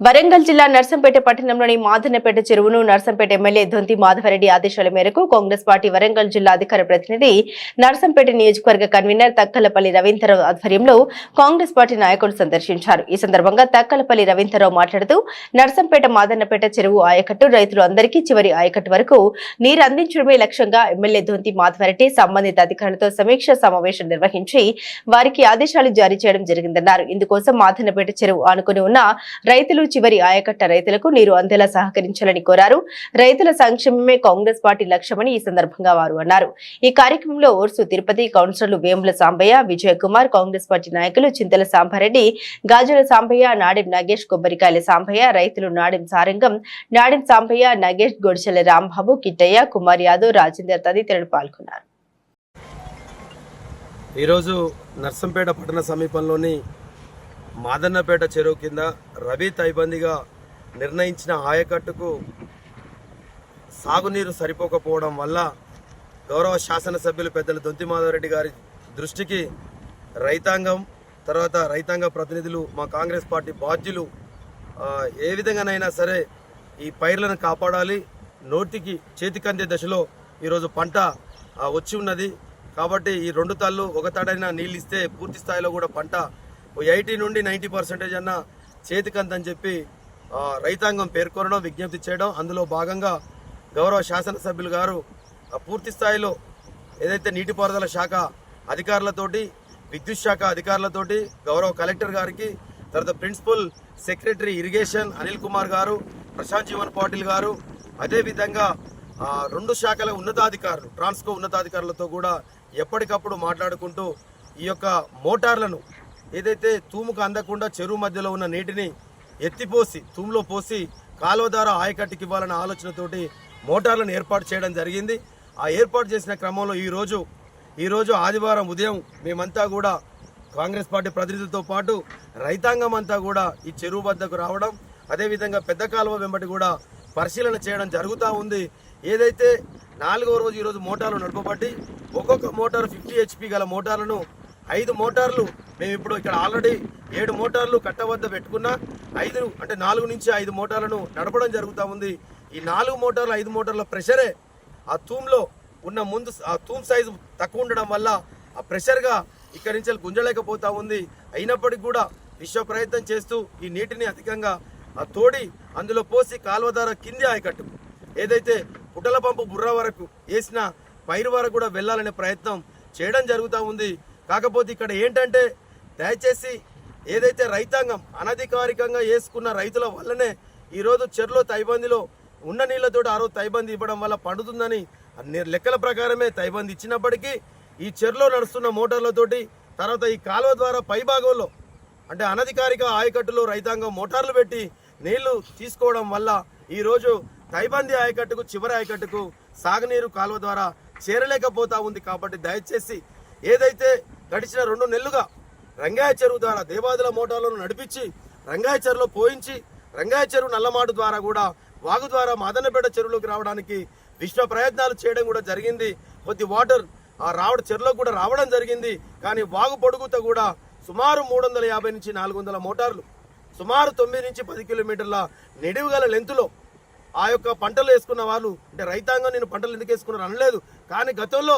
వరంగల్ జిల్లా నర్సంపేట పట్టణంలోని మాధనపేట చెరువును నర్సంపేట ఎమ్మెల్యే దొంతి మాధవరెడ్డి ఆదేశాల మేరకు కాంగ్రెస్ పార్టీ వరంగల్ జిల్లా అధికార ప్రతినిధి నర్సంపేట నియోజకవర్గ కన్వీనర్ తక్కలపల్లి రవీంద్రరావు ఆధ్వర్యంలో కాంగ్రెస్ పార్టీ నాయకులు సందర్శించారు. ఈ సందర్భంగా తక్కలపల్లి రవీంద్రరావు మాట్లాడుతూ నర్సంపేట మాదన్నపేట చెరువు ఆయకట్టు రైతులు అందరికీ చివరి ఆయకట్టు వరకు నీరు అందించడమే లక్ష్యంగా ఎమ్మెల్యే దొంతి మాధవరెడ్డి సంబంధిత అధికారులతో సమీక్ష సమావేశం నిర్వహించి వారికి ఆదేశాలు జారీ చేయడం జరిగిందన్నారు. ఇందుకోసం మాధనపేట చెరువు ఆనుకుని ఉన్న రైతులు చివరి ఆయకట్ట రైతులకు నీరు అందేలా సహకరించాలని కోరారు. రైతుల సంక్షేమమే కాంగ్రెస్ పార్టీ లక్ష్యమని ఈ సందర్భంగా వారు అన్నారు. ఈ కార్యక్రమంలో ఓర్సు తిరుపతి కౌన్సిలర్లు వేముల సాంబయ్య విజయ్ కుమార్ కాంగ్రెస్ పార్టీ నాయకులు చింతల సాంబారెడ్డి గాజుల సాంబయ్య నాడెం నాగేష్ కొబ్బరికాయల సాంబయ్య రైతులు నాడెం సారంగం నాడెం సాంబయ్య నాగేష్ గొడిచెల రాంబాబు కిట్టయ్య కుమార్ యాదవ్ రాజేందర్ తదితరులు పాల్గొన్నారు. ఈరోజు నర్సంపేట పట్టణ సమీపంలోని మాదన్నపేట చెరువు కింద రబీ తైబందిగా నిర్ణయించిన ఆయకట్టుకు సాగునీరు సరిపోకపోవడం వల్ల గౌరవ శాసనసభ్యులు పెద్దలు దొంతి మాధవరెడ్డి గారి దృష్టికి రైతాంగం తర్వాత రైతాంగ ప్రతినిధులు మా కాంగ్రెస్ పార్టీ బాధ్యులు ఏ విధంగానైనా సరే ఈ పైర్లను కాపాడాలి. నోటికి చేతికందే దశలో ఈరోజు పంట వచ్చి ఉన్నది. కాబట్టి ఈ రెండు తాళ్ళు ఒక తాడైనా నీళ్ళు ఇస్తే పూర్తి స్థాయిలో కూడా పంట ఎయిటీ నుండి నైంటీ పర్సెంటేజ్ అన్న చేతికందని చెప్పి రైతాంగం పేర్కొనడం విజ్ఞప్తి చేయడం అందులో భాగంగా గౌరవ శాసనసభ్యులు గారు పూర్తి స్థాయిలో ఏదైతే నీటిపారుదల శాఖ అధికారులతోటి విద్యుత్ శాఖ అధికారులతోటి గౌరవ కలెక్టర్ గారికి తర్వాత principal secretary irrigation Anil Kumar గారు ప్రశాంత్ జీవన్ పాటిల్ గారు అదేవిధంగా రెండు శాఖల ఉన్నతాధికారులు ట్రాన్స్కో ఉన్నతాధికారులతో కూడా ఎప్పటికప్పుడు మాట్లాడుకుంటూ ఈ యొక్క మోటార్లను ఏదైతే తూముకు అందకుండా చెరువు మధ్యలో ఉన్న నీటిని ఎత్తిపోసి తూములో పోసి కాలువ ద్వారా ఆయకట్టుకి ఇవ్వాలన్న ఆలోచనతోటి మోటార్లను ఏర్పాటు చేయడం జరిగింది. ఆ ఏర్పాటు చేసిన క్రమంలో ఈరోజు ఈరోజు ఆదివారం ఉదయం మేమంతా కూడా కాంగ్రెస్ పార్టీ ప్రతినిధులతో పాటు రైతాంగం అంతా కూడా ఈ చెరువు వద్దకు రావడం అదేవిధంగా పెద్ద కాలువ వెంబడి కూడా పరిశీలన చేయడం జరుగుతూ ఉంది. ఏదైతే నాలుగవ రోజు ఈరోజు మోటార్లు నడపబట్టి ఒక్కొక్క మోటార్ ఫిఫ్టీ హెచ్పి గల మోటార్లను ఐదు మోటార్లు మేము ఇప్పుడు ఇక్కడ ఆల్రెడీ ఏడు మోటార్లు కట్ట వద్ద పెట్టుకున్నా ఐదు అంటే నాలుగు నుంచి ఐదు మోటార్లను నడపడం జరుగుతూ ఉంది. ఈ నాలుగు మోటార్లు ఐదు మోటార్ల ప్రెషరే ఆ తూమ్లో ఉన్న ముందు ఆ తూమ్ సైజు తక్కువ ఉండడం వల్ల ఆ ప్రెషర్గా ఇక్కడి నుంచి గుంజలేకపోతూ ఉంది. అయినప్పటికీ కూడా విశ్వ ప్రయత్నం చేస్తూ ఈ నీటిని అధికంగా ఆ తోడి అందులో పోసి కాలువ ద్వారా కింది ఆయకట్టు. ఏదైతే పుట్టల పంపు బుర్ర వరకు వేసిన పైరు వరకు కూడా వెళ్ళాలనే ప్రయత్నం చేయడం జరుగుతూ ఉంది. కాకపోతే ఇక్కడ ఏంటంటే దయచేసి ఏదైతే రైతాంగం అనధికారికంగా వేసుకున్న రైతుల వల్లనే ఈరోజు చెర్లో తైబందిలో ఉన్న నీళ్ళతో ఆ రోజు తైబంది ఇవ్వడం వల్ల పండుతుందని లెక్కల ప్రకారమే తైబంది ఇచ్చినప్పటికీ ఈ చెర్లో నడుస్తున్న మోటార్లతోటి తర్వాత ఈ కాలువ ద్వారా పై భాగంలో అంటే అనధికారిక ఆయకట్టులో రైతాంగం మోటార్లు పెట్టి నీళ్ళు తీసుకోవడం వల్ల ఈరోజు తైబంది ఆయకట్టుకు చివరి ఆయకట్టుకు సాగునీరు కాలువ ద్వారా చేరలేకపోతా ఉంది కాబట్టి దయచేసి ఏదైతే గడిచిన రెండు నెలలుగా రంగాయ చెరువు ద్వారా దేవాదుల మోటార్లను నడిపించి రంగాయ చెరువులో పోయించి రంగాయ చెరువు నల్లమాటు ద్వారా కూడా వాగు ద్వారా మాదన్నపేట చెరువులోకి రావడానికి విశ్వ ప్రయత్నాలు చేయడం కూడా జరిగింది. కొద్ది వాటర్ ఆ రావడం చెరువులోకి కూడా రావడం జరిగింది. కానీ వాగు పొడుగుతో కూడా సుమారు మూడు వందల యాభై నుంచి నాలుగు వందల మోటార్లు సుమారు తొమ్మిది నుంచి పది కిలోమీటర్ల నిడివి గల లెంతులో ఆ యొక్క పంటలు వేసుకున్న వాళ్ళు అంటే రైతాంగం నేను పంటలు ఎందుకు వేసుకున్నారు అనలేదు. కానీ గతంలో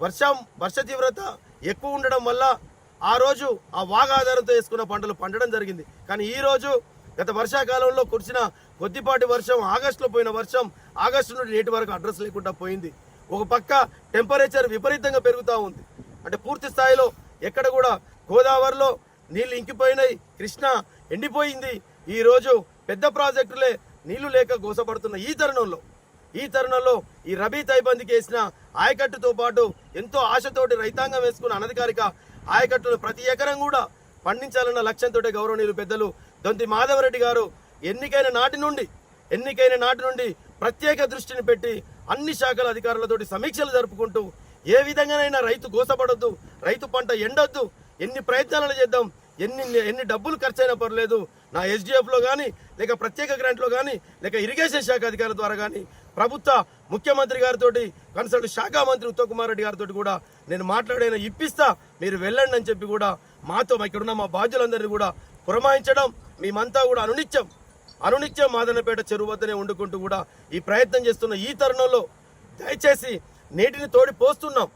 వర్షం వర్ష తీవ్రత ఎక్కువ ఉండడం వల్ల ఆ రోజు ఆ వాగ ఆధారంతో వేసుకున్న పంటలు పండడం జరిగింది. కానీ ఈ రోజు గత వర్షాకాలంలో కురిసిన కొద్దిపాటి వర్షం ఆగస్టులో పోయిన వర్షం ఆగస్టు నుండి నేటి వరకు అడ్రస్ లేకుండా పోయింది. ఒక పక్క టెంపరేచర్ విపరీతంగా పెరుగుతూ ఉంది. అంటే పూర్తి స్థాయిలో ఎక్కడ కూడా గోదావరిలో నీళ్ళు ఇంకిపోయినాయి. కృష్ణ ఎండిపోయింది. ఈరోజు పెద్ద ప్రాజెక్టులే నీళ్ళు లేక గోసపడుతున్న ఈ తరుణంలో. ఈ తరుణంలో ఈ రబీ తైబందికి వేసిన ఆయకట్టుతో పాటు ఎంతో ఆశతోటి రైతాంగం వేసుకున్న అనధికారిక ఆయకట్టును ప్రతి ఎకరం కూడా పండించాలన్న లక్ష్యంతో గౌరవనీయులు పెద్దలు దొంతి మాధవరెడ్డి గారు ఎన్నికైన నాటి నుండి ఎన్నికైన నాటి నుండి ప్రత్యేక దృష్టిని పెట్టి అన్ని శాఖల అధికారులతోటి సమీక్షలు జరుపుకుంటూ ఏ విధంగానైనా రైతు గోసపడొద్దు రైతు పంట ఎండొద్దు ఎన్ని ప్రయత్నాలను చేద్దాం ఎన్ని ఎన్ని డబ్బులు ఖర్చైనా పర్లేదు. నా ఎస్డిఎఫ్లో కానీ లేక ప్రత్యేక గ్రాంట్లో కానీ లేక ఇరిగేషన్ శాఖ అధికారుల ద్వారా కానీ ప్రభుత్వ ముఖ్యమంత్రి గారితో కన్సల్ట్ శాఖ మంత్రి ఉత్తమ్ కుమార్ రెడ్డి గారితో కూడా నేను మాట్లాడైనా ఇప్పిస్తా. మీరు వెళ్ళండి అని చెప్పి కూడా మాతో ఇక్కడున్న మా బాధ్యులందరినీ కూడా పురమాయించడం మేమంతా కూడా అనునిత్యం అనునిత్యం మాదనపేట చెరువు వద్దనే వండుకుంటూ కూడా ఈ ప్రయత్నం చేస్తున్న ఈ తరుణంలో దయచేసి నీటిని తోడి పోస్తున్నాం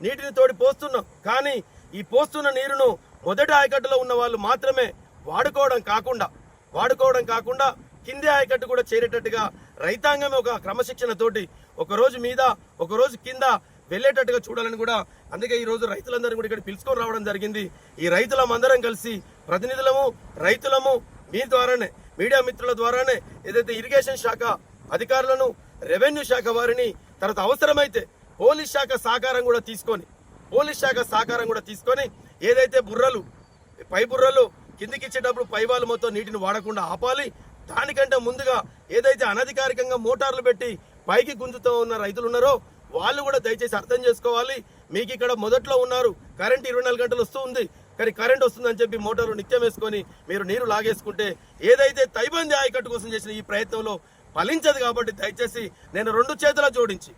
నీటిని తోడి పోస్తున్నాం. కానీ ఈ పోస్తున్న నీరును మొదటి ఆయకట్టులో ఉన్న వాళ్ళు మాత్రమే వాడుకోవడం కాకుండా వాడుకోవడం కాకుండా కింది ఆయకట్టు కూడా చేరేటట్టుగా రైతాంగం ఒక క్రమశిక్షణతోటి ఒకరోజు మీద ఒక రోజు కింద వెళ్ళేటట్టుగా చూడాలని కూడా అందుకే ఈ రోజు రైతులందరినీ కూడా ఇక్కడ పిలుచుకొని రావడం జరిగింది. ఈ రైతులం అందరం కలిసి ప్రతినిధులము రైతులము మీ ద్వారానే మీడియా మిత్రుల ద్వారానే ఏదైతే ఇరిగేషన్ శాఖ అధికారులను రెవెన్యూ శాఖ వారిని తర్వాత అవసరమైతే పోలీస్ శాఖ సహకారం కూడా తీసుకొని పోలీస్ శాఖ సహకారం కూడా తీసుకొని ఏదైతే బుర్రలు పై బుర్రలు కిందికి ఇచ్చేటప్పుడు పై మొత్తం నీటిని వాడకుండా ఆపాలి. దానికంటే ముందుగా ఏదైతే అనధికారికంగా మోటార్లు పెట్టి పైకి గుంజుతూ ఉన్న రైతులు ఉన్నారో వాళ్ళు కూడా దయచేసి అర్థం చేసుకోవాలి. మీకు ఇక్కడ మొదట్లో ఉన్నారు. కరెంట్ ఇరవై నాలుగు గంటలు వస్తూ ఉంది. కానీ కరెంట్ వస్తుందని చెప్పి మోటార్లు నిత్యం వేసుకొని మీరు నీరు లాగేసుకుంటే ఏదైతే తైబంది ఆయకట్టు కోసం చేసిన ఈ ప్రయత్నంలో ఫలించదు కాబట్టి దయచేసి నేను రెండు చేతుల జోడించి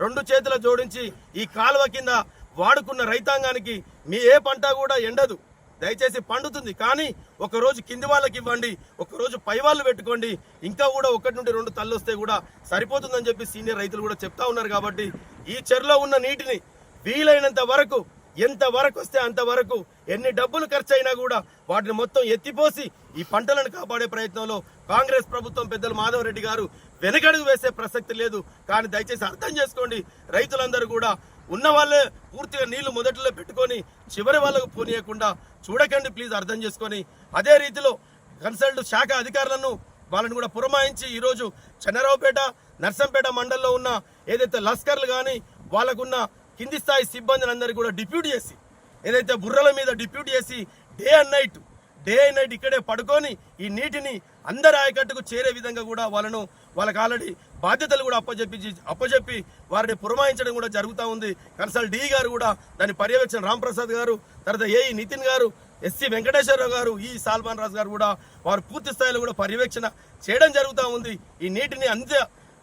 రెండు చేతుల జోడించి ఈ కాలువ కింద వాడుకున్న రైతాంగానికి మీ ఏ పంట కూడా ఎండదు. దయచేసి పండుతుంది. కానీ ఒకరోజు కింది వాళ్ళకి ఇవ్వండి ఒకరోజు పై వాళ్ళు పెట్టుకోండి. ఇంకా కూడా ఒకటి నుండి రెండు తల్లు వస్తే కూడా సరిపోతుందని చెప్పి సీనియర్ రైతులు కూడా చెప్తా ఉన్నారు కాబట్టి ఈ చెరులో ఉన్న నీటిని వీలైనంత వరకు ఎంత వరకు వస్తే అంతవరకు ఎన్ని డబ్బులు ఖర్చు అయినా కూడా వాటిని మొత్తం ఎత్తిపోసి ఈ పంటలను కాపాడే ప్రయత్నంలో కాంగ్రెస్ ప్రభుత్వం పెద్దలు మాధవరెడ్డి గారు వెనకడుగు వేసే ప్రసక్తి లేదు. కానీ దయచేసి అర్థం చేసుకోండి రైతులందరూ కూడా ఉన్న వాళ్ళే పూర్తిగా నీళ్ళు మొదట్లో పెట్టుకొని చివరి వాళ్ళకు పోనీయకుండా చూడకండి ప్లీజ్ అర్థం చేసుకొని. అదే రీతిలో కన్సల్ట్ శాఖ అధికారులను వాళ్ళని కూడా పురమాయించి ఈరోజు చంద్రరావుపేట నర్సంపేట మండలంలో ఉన్న ఏదైతే లస్కర్లు కానీ వాళ్ళకున్న కింది స్థాయి సిబ్బందిని అందరికీ కూడా డిప్యూట్ చేసి ఏదైతే బుర్రల మీద డిప్యూట్ చేసి day and night day and night ఇక్కడే పడుకొని ఈ నీటిని అందరి ఆయకట్టుకు చేరే విధంగా కూడా వాళ్ళను వాళ్ళకి ఆల్రెడీ బాధ్యతలు కూడా అప్పచెప్పి అప్పచెప్పి వారిని పురమాయించడం కూడా జరుగుతూ ఉంది. కన్సల్ డి గారు కూడా దాని పర్యవేక్షణ. రాంప్రసాద్ గారు తర్వాత ఏఈ నితిన్ గారు ఎస్సీ వెంకటేశ్వరరావు గారు ఈ సాల్మాన్ రాజు గారు కూడా వారు పూర్తి స్థాయిలో కూడా పర్యవేక్షణ చేయడం జరుగుతూ ఉంది. ఈ నీటిని అంత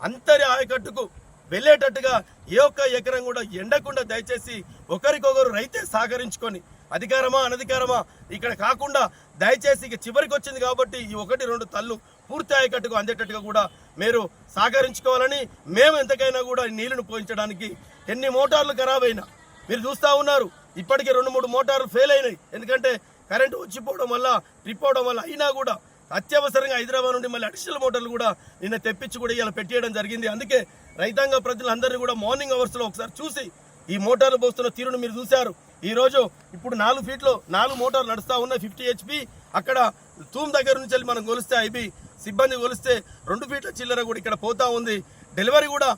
అంతరి ఆయకట్టుకు వెళ్ళేటట్టుగా ఏ ఒక్క ఎకరం కూడా ఎండకుండా దయచేసి ఒకరికొకరు రైతే సహకరించుకొని అధికారమా అనధికారమా ఇక్కడ కాకుండా దయచేసి ఇక చివరికి వచ్చింది కాబట్టి ఈ ఒకటి రెండు తల్లు పూర్తి ఆయకట్టుకు అందేటట్టుగా కూడా మీరు సహకరించుకోవాలని మేము ఎంతకైనా కూడా నీళ్ళను పోయించడానికి ఎన్ని మోటార్లు ఖరాబ్ అయినా మీరు చూస్తూ ఉన్నారు. ఇప్పటికే రెండు మూడు మోటార్లు ఫెయిల్ అయినాయి. ఎందుకంటే కరెంటు వచ్చిపోవడం వల్ల ట్రిప్ అవడం వల్ల అయినా కూడా అత్యవసరంగా హైదరాబాద్ నుండి మళ్ళీ అడిషనల్ మోటార్లు కూడా నిన్న తెప్పించి కూడా ఇలా పెట్టేయడం జరిగింది. అందుకే రైతాంగ ప్రజలందరినీ కూడా మార్నింగ్ అవర్స్లో ఒకసారి చూసి ఈ మోటార్లు పోస్తున్న తీరును మీరు చూశారు. ఈ రోజు ఇప్పుడు నాలుగు ఫీట్లు నాలుగు మోటార్లు నడుస్తూ ఉన్నాయి. ఫిఫ్టీ హెచ్పి అక్కడ తూమ్ దగ్గర నుంచి వెళ్ళి మనం కొలిస్తే ఐబీ సిబ్బంది కొలిస్తే రెండు ఫీట్ల చిల్లర కూడా ఇక్కడ పోతా ఉంది. డెలివరీ కూడా